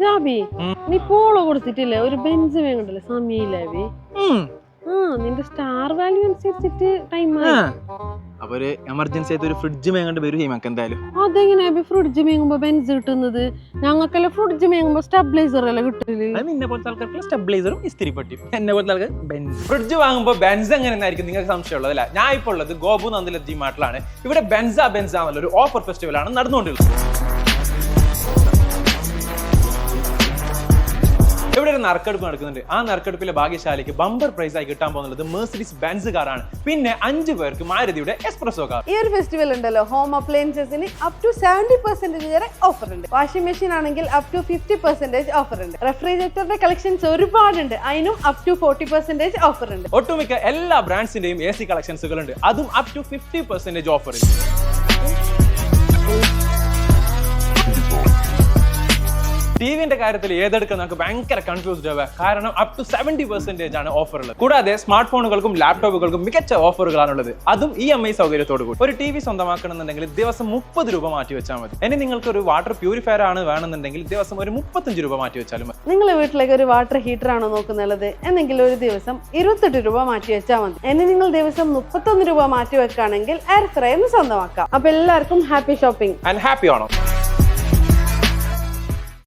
ജാബി നീ പോളോ കൊടുത്തിട്ടില്ലേ? ഒരു ബെഞ്ച് വേണ്ടല്ലേ സമീലേവി ഉം. ആ നിന്റെ സ്റ്റാർ വാല്യൂ അനുസരിച്ചിട്ട് ടൈം. അപ്പൊ ഒരു എമർജൻസി ആയിട്ട് ഒരു ഫ്രിഡ്ജ് മേങ്ങണ്ട് വരും ഹിമക്ക് എന്തായാലും. അതെങ്ങനെയാ? ഫ്രിഡ്ജ് മേങ്ങുമ്പോ ബെൻസ് കിട്ടുന്നത്? ഞങ്ങൾക്കെല്ലാം ഫ്രിഡ്ജ് മേങ്ങുമ്പോ സ്റ്റെബിലൈസർ അല്ലേ കിട്ടൽ? അത് നിന്നെ പോലത്തെ ആൾക്കാർക്ക് സ്റ്റെബിലൈസറും ഇസ്തിരി പട്ടിയും എന്നെ പോലത്തെ ആൾക്ക് ബെൻസ് ഫ്രിഡ്ജ് വാങ്ങുമ്പോൾ ബെൻസ് എങ്ങനെയായിരിക്കും നിങ്ങൾക്ക് സംശയമുള്ളത് അല്ല? ഞാൻ ഇപ്പോൾ ഉള്ളത് ഗോപു നന്ദില ജി മാട്ടിലാണ് ഇവിടെ ബെൻസ ബെൻസ ഒരു ഓഫർ ഫെസ്റ്റിവൽ ആണ് നടന്നുകൊണ്ടിരുന്നത് ഒരു നറുക്കെടുപ്പ് നടക്കുന്നുണ്ട്. ആ നറുക്കെടുപ്പിലെ ഭാഗ്യശാലിക്ക് ബമ്പർ പ്രൈസ് ആയി കിട്ടാൻ പോകുന്നത് മേഴ്സിഡീസ് ബെൻസ് കാറാണ് പിന്നെ അഞ്ചു പേർക്ക് മാരുതിയുടെ എക്സ്പ്രസോ കാർ ഈ ഒരു ഫെസ്റ്റിവൽ ഉണ്ടല്ലോ ഹോം അപ്ലയൻസസിന് അപ് ടു സെവന്റി പെർസെന്റേജ് വരെ ഓഫർ ഉണ്ട്. വാഷിംഗ് മെഷീൻ ആണെങ്കിൽ up to fifty percentage offer ഉണ്ട്. റെഫ്രിജറേറ്ററിന്റെ കളക്ഷൻസ് ഒരുപാടുണ്ട്. അതിനും up to forty percentage offer ഉണ്ട്. ഒട്ടുമിക്ക എല്ലാ ബ്രാൻഡ്സിന്റെയും എ സി കളക്ഷൻസുകളുണ്ട് അതും അപ് ടു ഫിഫ്റ്റി പെർസെന്റേജ് ടിവിന്റെ കാര്യത്തിൽ ഏതെടുക്കാൻ നമുക്ക് ഭയങ്കര കൺഫ്യൂസ്ഡ് ആവുക കാരണം അപ് ടു സെവന്റി പെർസെന്റേജ് ആണ് ഓഫർ ഉള്ളത്. കൂടാതെ സ്മാർട്ട് ഫോണുകൾക്കും ലാപ്ടോപ്പുകൾക്കും മികച്ച ഓഫറുകളാണുള്ളത് അതും ഇ എം ഐ സൗകര്യത്തോട് കൂടി. ഒരു ടി വി സ്വന്തമാക്കണമെന്നുണ്ടെങ്കിൽ ദിവസം മുപ്പത് രൂപ മാറ്റി വെച്ചാൽ മതി. ഇനി നിങ്ങൾക്ക് ഒരു വാട്ടർ പ്യൂരിഫയർ ആണ് വേണമെന്നുണ്ടെങ്കിൽ ദിവസം ഒരു മുപ്പത്തഞ്ച് രൂപ മാറ്റി വെച്ചാലും മതി. നിങ്ങളുടെ വീട്ടിലേക്ക് ഒരു വാട്ടർ ഹീറ്റർ ആണോ നോക്കുന്നുള്ളത് എന്നെങ്കിൽ ഒരു ദിവസം ഇരുപത്തെട്ട് രൂപ മാറ്റി വെച്ചാൽ മതി. ഇനി നിങ്ങൾ ദിവസം മുപ്പത്തൊന്ന് രൂപ മാറ്റി വെക്കുകയാണെങ്കിൽ എയർ ഫ്രൈ സ്വന്തമാക്കാം. അപ്പൊ എല്ലാവർക്കും ഹാപ്പി ഷോപ്പിംഗ് ആൻഡ് ഹാപ്പി ആണോ